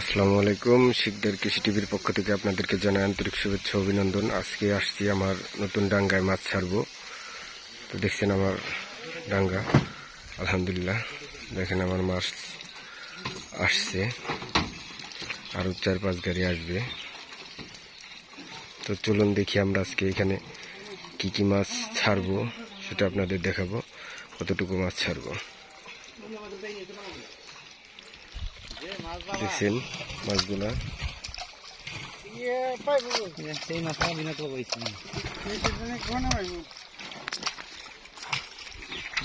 আসসালামু আলাইকুম। শিকদার কৃষি টিভির পক্ষ থেকে আপনাদেরকে জানাই আন্তরিক শুভেচ্ছা অভিনন্দন। আজকে আসছি আমার নতুন ডাঙ্গায় মাছ ছাড়বো। তো দেখছেন আমার ডাঙ্গা। আলহামদুলিল্লাহ, দেখেন আমার মাছ আসছে। আরও চার পাঁচ গাড়ি আসবে। তো চলুন দেখি আমরা আজকে এখানে কি কি মাছ ছাড়বো, সেটা আপনাদের দেখাবো। কতটুকু মাছ ছাড়বো? দেখছেন মাছগুলা সেই মাছটা বিনা তো কইছি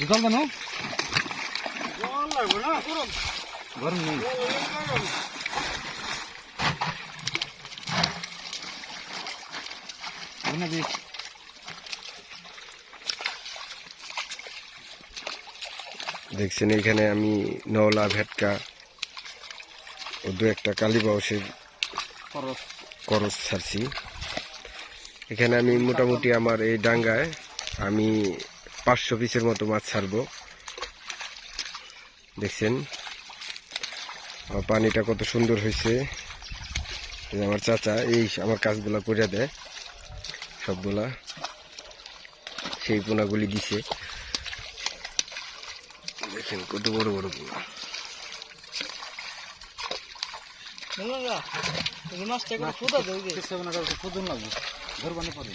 জল বানো গরম নেই না বেশ দেখছেন এখানে আমি নওলা ভেটকা ও দু একটা কালীবাউসের খরচ। করস ছাড়ছি। এখানে আমি মোটামুটি আমার এই ডাঙ্গায় আমি পাঁচশো পিসের মতো মাছ ছাড়বো। দেখছেন? পানিটা কত সুন্দর হয়েছে। আমার চাচা এই আমার কাজগুলা করে দেয়। সবগুলা। সেই পোনাগুলি দিছে। দেখেন কত বড় বড় পোনা। মাছটা করে ফুটা দেবে কিছু না কাছে ফুদন লাগবে। ঘর বানে পড়ে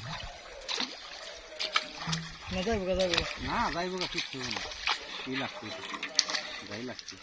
না যাইব যাইব না যাইব না। কি লাগছে যাই লাগছে।